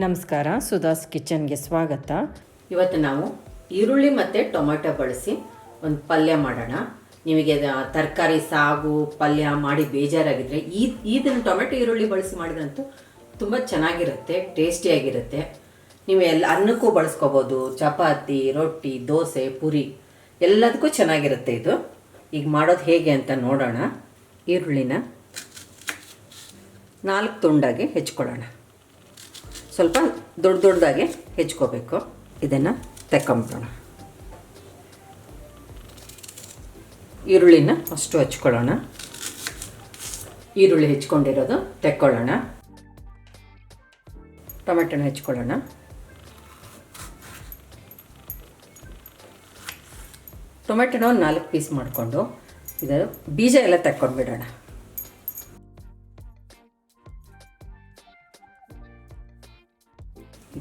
ನಮಸ್ಕಾರ ಸುಧಾಸ್ ಕಿಚನ್ಗೆ ಸ್ವಾಗತ. ಇವತ್ತು ನಾವು ಈರುಳ್ಳಿ ಮತ್ತು ಟೊಮೆಟೊ ಬಳಸಿ ಒಂದು ಪಲ್ಯ ಮಾಡೋಣ. ನಿಮಗೆ ತರಕಾರಿ, ಸಾಗು, ಪಲ್ಯ ಮಾಡಿ ಬೇಜಾರಾಗಿದ್ರೆ ಈ ಇದನ್ನು ಟೊಮೆಟೊ ಈರುಳ್ಳಿ ಬಳಸಿ ಮಾಡಿದ್ರಂತೂ ತುಂಬ ಚೆನ್ನಾಗಿರುತ್ತೆ, ಟೇಸ್ಟಿಯಾಗಿರುತ್ತೆ. ನೀವು ಎಲ್ಲ ಅನ್ನಕ್ಕೂ ಬಳಸ್ಕೋಬೋದು, ಚಪಾತಿ, ರೊಟ್ಟಿ, ದೋಸೆ, ಪುರಿ, ಎಲ್ಲದಕ್ಕೂ ಚೆನ್ನಾಗಿರುತ್ತೆ ಇದು. ಈಗ ಮಾಡೋದು ಹೇಗೆ ಅಂತ ನೋಡೋಣ. ಈರುಳ್ಳಿನ ನಾಲ್ಕು ತುಂಡಾಗಿ ಹೆಚ್ಕೊಳ್ಳೋಣ. ಸ್ವಲ್ಪ ದೊಡ್ಡ ದೊಡ್ಡದಾಗಿ ಹೆಚ್ಕೋಬೇಕು. ಇದನ್ನು ತೆಕ್ಕೊಂಬಿಡೋಣ. ಈರುಳ್ಳಿನ ಅಷ್ಟು ಹಚ್ಕೊಳ್ಳೋಣ. ಈರುಳ್ಳಿ ಹೆಚ್ಕೊಂಡಿರೋದು ತೆಕ್ಕೊಳ್ಳೋಣ. ಟೊಮೆಟೊನ ಹೆಚ್ಕೊಳ್ಳೋಣ. ಟೊಮೆಟೊನ ಒಂದು ನಾಲ್ಕು ಪೀಸ್ ಮಾಡಿಕೊಂಡು ಇದು ಬೀಜ ಎಲ್ಲ ತೆಕ್ಕೊಂಡ್ಬಿಡೋಣ.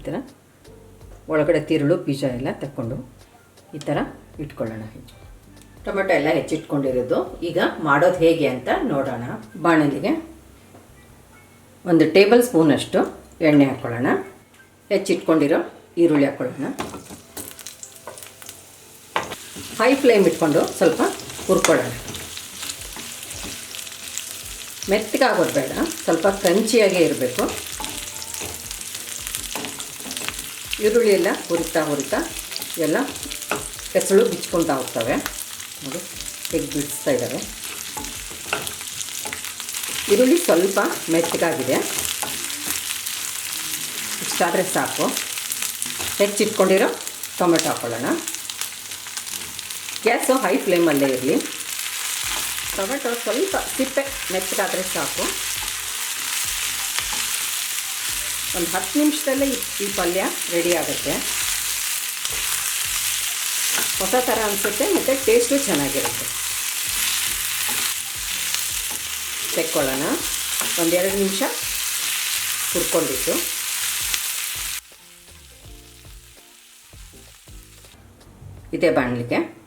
ಈ ಥರ ಒಳಗಡೆ ತಿರುಳು, ಬೀಜ ಎಲ್ಲ ತಕ್ಕೊಂಡು ಈ ಥರ ಇಟ್ಕೊಳ್ಳೋಣ. ಟೊಮೆಟೊ ಎಲ್ಲ ಹೆಚ್ಚಿಟ್ಕೊಂಡಿರೋದು. ಈಗ ಮಾಡೋದು ಹೇಗೆ ಅಂತ ನೋಡೋಣ. ಬಾಣಲಿಗೆ ಒಂದು ಟೇಬಲ್ ಸ್ಪೂನಷ್ಟು ಎಣ್ಣೆ ಹಾಕ್ಕೊಳ್ಳೋಣ ಹೆಚ್ಚಿಟ್ಕೊಂಡಿರೋ ಈರುಳ್ಳಿ ಹಾಕ್ಕೊಳ್ಳೋಣ ಹೈ ಫ್ಲೇಮ್ ಇಟ್ಕೊಂಡು ಸ್ವಲ್ಪ ಹುರ್ಕೊಳ್ಳೋಣ. ಮೆತ್ತಗಾಗೋದು ಬೇಡ. ಸ್ವಲ್ಪ ಕ್ರಂಚಿಯಾಗೇ ಇರಬೇಕು. ಈರುಳ್ಳಿ ಎಲ್ಲ ಹುರಿತಾ ಹುರಿತಾ ಎಲ್ಲ ಹೆಸಳು ಬಿಚ್ಕೊತಾ ಹೋಗ್ತವೆ. ನೋಡಿ, ಹೇಗೆ ಬಿಡಿಸ್ತಾ ಇದ್ದಾವೆ ಈರುಳ್ಳಿ ಸ್ವಲ್ಪ ಮೆತ್ತಗಾಗಿದೆ. ಇಷ್ಟಾದರೆ ಸಾಕು. ಹೆಚ್ಚಿಟ್ಕೊಂಡಿರೋ ಟೊಮೆಟೊ ಹಾಕ್ಕೊಳ್ಳೋಣ ಗ್ಯಾಸು ಹೈ ಫ್ಲೇಮಲ್ಲೇ ಇರಲಿ. ಟೊಮೆಟೊ ಸ್ವಲ್ಪ ಸಿಪ್ಪೆ ಮೆತ್ತಗಾದರೆ ಸಾಕು. ಒಂದು ಹತ್ತು ನಿಮಿಷದಲ್ಲೇ ಈ- ಪಲ್ಯ ರೆಡಿ ಆಗುತ್ತೆ. ಹೊಸ ಥರ ಅನಿಸುತ್ತೆ, ಮತ್ತು ಟೇಸ್ಟು ಚೆನ್ನಾಗಿರುತ್ತೆ. ತೆಕ್ಕೊಳ್ಳೋಣ. ಒಂದೆರಡು ನಿಮಿಷ ಹುರ್ಕೊಂಡಿತ್ತು ಇದೇ ಬಾಣಲಿಗೆ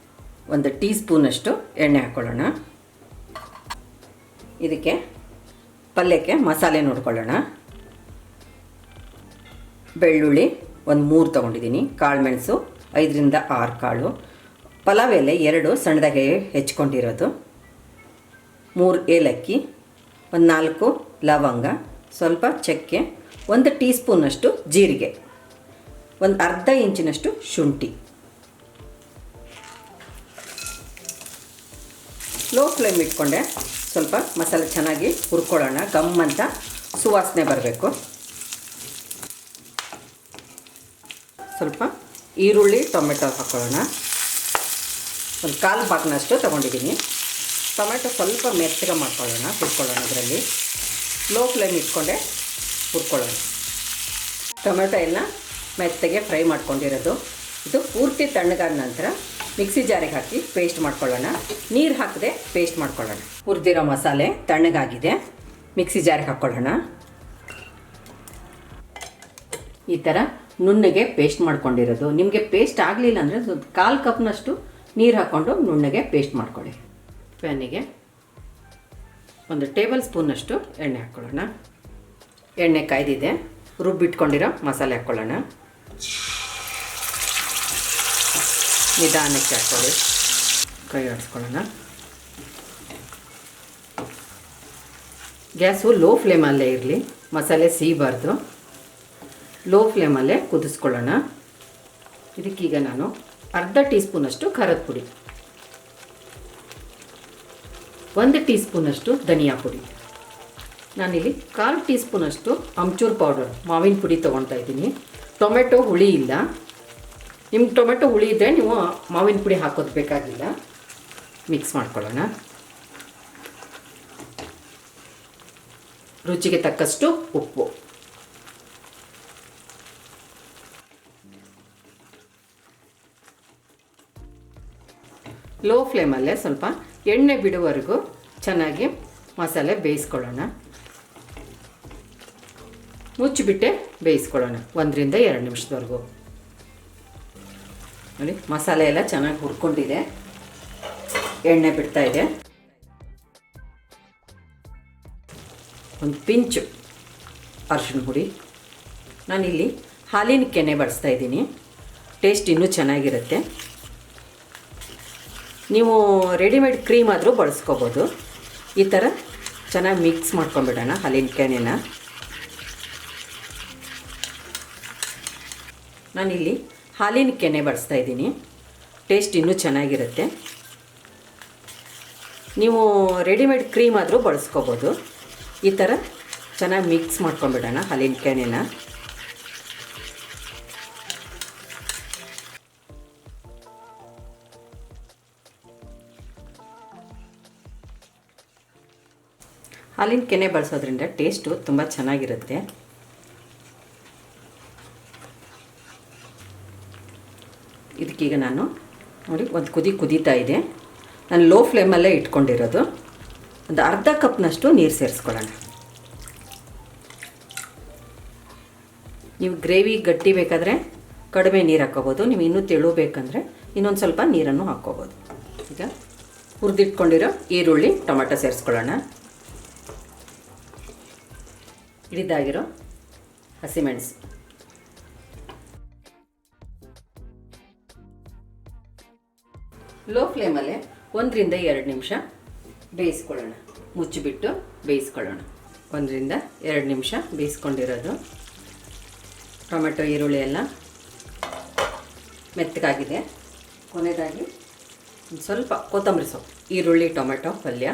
ಒಂದು ಟೀ ಸ್ಪೂನಷ್ಟು ಎಣ್ಣೆ ಹಾಕ್ಕೊಳ್ಳೋಣ ಇದಕ್ಕೆ ಪಲ್ಯಕ್ಕೆ ಮಸಾಲೆ ನೋಡ್ಕೊಳ್ಳೋಣ. ಬೆಳ್ಳುಳ್ಳಿ ಒಂದು ಮೂರು ತೊಗೊಂಡಿದ್ದೀನಿ, ಕಾಳು ಮೆಣಸು, ಐದರಿಂದ ಆರು ಕಾಳು, ಪಲಾವ್ ಎಲೆ ಎರಡು ಸಣ್ಣದಾಗಿ ಹೆಚ್ಕೊಂಡಿರೋದು, ಮೂರು ಏಲಕ್ಕಿ, ಒಂದು ನಾಲ್ಕು ಲವಂಗ, ಸ್ವಲ್ಪ ಚಕ್ಕೆ, ಒಂದು ಟೀ ಸ್ಪೂನಷ್ಟು ಜೀರಿಗೆ, ಒಂದು ಅರ್ಧ ಇಂಚಿನಷ್ಟು ಶುಂಠಿ. ಲೋ ಫ್ಲೇಮ್ ಇಟ್ಕೊಂಡೆ, ಸ್ವಲ್ಪ ಮಸಾಲೆ ಚೆನ್ನಾಗಿ ಹುರ್ಕೊಳ್ಳೋಣ, ಗಮ್ ಅಂತ ಸುವಾಸನೆ ಬರಬೇಕು. ಸ್ವಲ್ಪ ಈರುಳ್ಳಿ, ಟೊಮೆಟೊ ಹಾಕ್ಕೊಳ್ಳೋಣ ಒಂದು ಕಾಲು ಬಾಕ್ನಷ್ಟು ತೊಗೊಂಡಿದ್ದೀನಿ. ಟೊಮೆಟೊ ಸ್ವಲ್ಪ ಮೆತ್ತಗೆ ಮಾಡ್ಕೊಳ್ಳೋಣ, ಹುರ್ಕೊಳ್ಳೋಣ ಅದರಲ್ಲಿ. ಲೋ ಫ್ಲೇಮ್ ಇಟ್ಕೊಂಡೆ ಹುರ್ಕೊಳ್ಳೋಣ. ಟೊಮೆಟೊ ಎಲ್ಲ ಮೆತ್ತಗೆ ಫ್ರೈ ಮಾಡ್ಕೊಂಡಿರೋದು. ಇದು ಪೂರ್ತಿ ತಣ್ಣಗಾದ ನಂತರ ಮಿಕ್ಸಿ ಜಾರಿಗೆ ಹಾಕಿ ಪೇಸ್ಟ್ ಮಾಡ್ಕೊಳ್ಳೋಣ. ನೀರು ಹಾಕದೆ ಪೇಸ್ಟ್ ಮಾಡ್ಕೊಳ್ಳೋಣ. ಹುರಿದಿರೋ ಮಸಾಲೆ ತಣ್ಣಗಾಗಿದೆ. ಮಿಕ್ಸಿ ಜಾರಿಗೆ ಹಾಕ್ಕೊಳ್ಳೋಣ ಈ ಥರ ನುಣ್ಣಗೆ ಪೇಸ್ಟ್ ಮಾಡ್ಕೊಂಡಿರೋದು. ನಿಮಗೆ ಪೇಸ್ಟ್ ಆಗಲಿಲ್ಲ ಅಂದರೆ ಕಾಲು ಕಪ್ನಷ್ಟು ನೀರು ಹಾಕ್ಕೊಂಡು ನುಣ್ಣಗೆ ಪೇಸ್ಟ್ ಮಾಡ್ಕೊಳ್ಳಿ. ಪ್ಯಾನಿಗೆ ಒಂದು ಟೇಬಲ್ ಸ್ಪೂನಷ್ಟು ಎಣ್ಣೆ ಹಾಕ್ಕೊಳ್ಳೋಣ. ಎಣ್ಣೆ ಕಾಯ್ದಿದೆ. ರುಬ್ಬಿಟ್ಕೊಂಡಿರೋ ಮಸಾಲೆ ಹಾಕ್ಕೊಳ್ಳೋಣ. ನಿಧಾನಕ್ಕೆ ಹಾಕ್ಕೊಳ್ಳಿ. ಕೈ ಆಡಿಸ್ಕೊಳ್ಳೋಣ. ಗ್ಯಾಸು ಲೋ ಫ್ಲೇಮಲ್ಲೇ ಇರಲಿ. ಮಸಾಲೆ ಸೀಬಾರ್ದು. ಲೋ ಫ್ಲೇಮಲ್ಲೇ ಕುದಿಸ್ಕೊಳ್ಳೋಣ. ಇದಕ್ಕೀಗ ನಾನು ಅರ್ಧ ಟೀ ಸ್ಪೂನಷ್ಟು ಖಾರದ ಪುಡಿ. ಒಂದು ಟೀ ಸ್ಪೂನಷ್ಟು ಧನಿಯಾ ಪುಡಿ. ನಾನಿಲ್ಲಿ ಕಾಲು ಟೀ ಸ್ಪೂನಷ್ಟು ಅಮ್ಚೂರ್ ಪೌಡರ್, ಮಾವಿನ ಪುಡಿ ತೊಗೊಳ್ತಾ ಇದ್ದೀನಿ. ಟೊಮೆಟೊ ಹುಳಿ ಇಲ್ಲ. ನಿಮ್ಮ ಟೊಮೆಟೊ ಹುಳಿ ಇದ್ದರೆ ನೀವು ಮಾವಿನ ಪುಡಿ ಹಾಕೋದು ಬೇಕಾಗಿಲ್ಲ. ಮಿಕ್ಸ್ ಮಾಡ್ಕೊಳ್ಳೋಣ. ರುಚಿಗೆ ತಕ್ಕಷ್ಟು ಉಪ್ಪು. ಲೋ ಫ್ಲೇಮಲ್ಲೇ ಸ್ವಲ್ಪ ಎಣ್ಣೆ ಬಿಡುವವರೆಗೂ ಚೆನ್ನಾಗಿ ಮಸಾಲೆ ಬೇಯಿಸ್ಕೊಳ್ಳೋಣ. ಮುಚ್ಚಿಬಿಟ್ಟೆ ಬೇಯಿಸ್ಕೊಳ್ಳೋಣ, ಒಂದರಿಂದ ಎರಡು ನಿಮಿಷದವರೆಗೂ. ನೋಡಿ, ಮಸಾಲೆ ಎಲ್ಲ ಚೆನ್ನಾಗಿ ಹುರ್ಕೊಂಡಿದೆ. ಎಣ್ಣೆ ಬಿಡ್ತಾ ಇದೆ. ಒಂದು ಪಿಂಚು ಅರಿಶಿಣ ಹುಡಿ ನಾನಿಲ್ಲಿ ಹಾಲಿನ ಕೆನೆ ಬಳಸ್ತಾ ಇದ್ದೀನಿ. ಟೇಸ್ಟ್ ಇನ್ನೂ ಚೆನ್ನಾಗಿರುತ್ತೆ. ನೀವು ರೆಡಿಮೇಡ್ ಕ್ರೀಮ್ ಆದರೂ ಬಳಸ್ಕೋಬೋದು. ಈ ಥರ ಚೆನ್ನಾಗಿ ಮಿಕ್ಸ್ ಮಾಡ್ಕೊಂಬಿಡೋಣ ಹಾಲಿನ ಕೆನೆನ ನಾನಿಲ್ಲಿ ಹಾಲಿನ ಕೆನೆ ಬಳಸ್ತಾ ಇದ್ದೀನಿ. ಟೇಸ್ಟ್ ಇನ್ನೂ ಚೆನ್ನಾಗಿರುತ್ತೆ. ನೀವು ರೆಡಿಮೇಡ್ ಕ್ರೀಮ್ ಆದರೂ ಬಳಸ್ಕೋಬೋದು. ಈ ಥರ ಚೆನ್ನಾಗಿ ಮಿಕ್ಸ್ ಮಾಡ್ಕೊಂಬಿಡೋಣ ಹಾಲಿನ ಕೆನೆನ ಹಾಲಿನ ಕೆನೆ ಬಳಸೋದ್ರಿಂದ ಟೇಸ್ಟು ತುಂಬ ಚೆನ್ನಾಗಿರುತ್ತೆ. ಇದಕ್ಕೀಗ ನಾನು ನೋಡಿ ಒಂದು ಕುದಿ ಕುದೀತಾ ಇದೆ. ನಾನು ಲೋ ಫ್ಲೇಮಲ್ಲೇ ಇಟ್ಕೊಂಡಿರೋದು. ಒಂದು ಅರ್ಧ ಕಪ್ನಷ್ಟು ನೀರು ಸೇರಿಸ್ಕೊಳ್ಳೋಣ. ನೀವು ಗ್ರೇವಿ ಗಟ್ಟಿ ಬೇಕಾದರೆ ಕಡಿಮೆ ನೀರು ಹಾಕ್ಕೋಬೋದು, ನೀವು ಇನ್ನೂ ತೆಳು ಬೇಕಂದರೆ ಇನ್ನೊಂದು ಸ್ವಲ್ಪ ನೀರನ್ನು ಹಾಕ್ಕೋಬೋದು. ಈಗ ಹುರಿದಿಟ್ಕೊಂಡಿರೋ ಈರುಳ್ಳಿ, ಟೊಮೆಟೊ ಸೇರಿಸ್ಕೊಳ್ಳೋಣ. ಹಿಡಿದಾಗಿರೋ ಹಸಿಮೆಣಸು ಲೋ ಫ್ಲೇಮಲ್ಲೇ ಒಂದರಿಂದ ಎರಡು ನಿಮಿಷ ಬೇಯಿಸ್ಕೊಳ್ಳೋಣ. ಮುಚ್ಚಿಬಿಟ್ಟು ಬೇಯಿಸ್ಕೊಳ್ಳೋಣ. ಒಂದರಿಂದ ಎರಡು ನಿಮಿಷ ಬೇಯಿಸ್ಕೊಂಡಿರೋದು. ಟೊಮೆಟೊ, ಈರುಳ್ಳಿ ಎಲ್ಲ ಮೆತ್ತಗಾಗಿದೆ. ಕೊನೆಯದಾಗಿ ಸ್ವಲ್ಪ ಕೊತ್ತಂಬರಿ ಸೊಪ್ಪು, ಈರುಳ್ಳಿ, ಟೊಮೆಟೊ ಪಲ್ಯ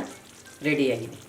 ರೆಡಿಯಾಗಿದೆ.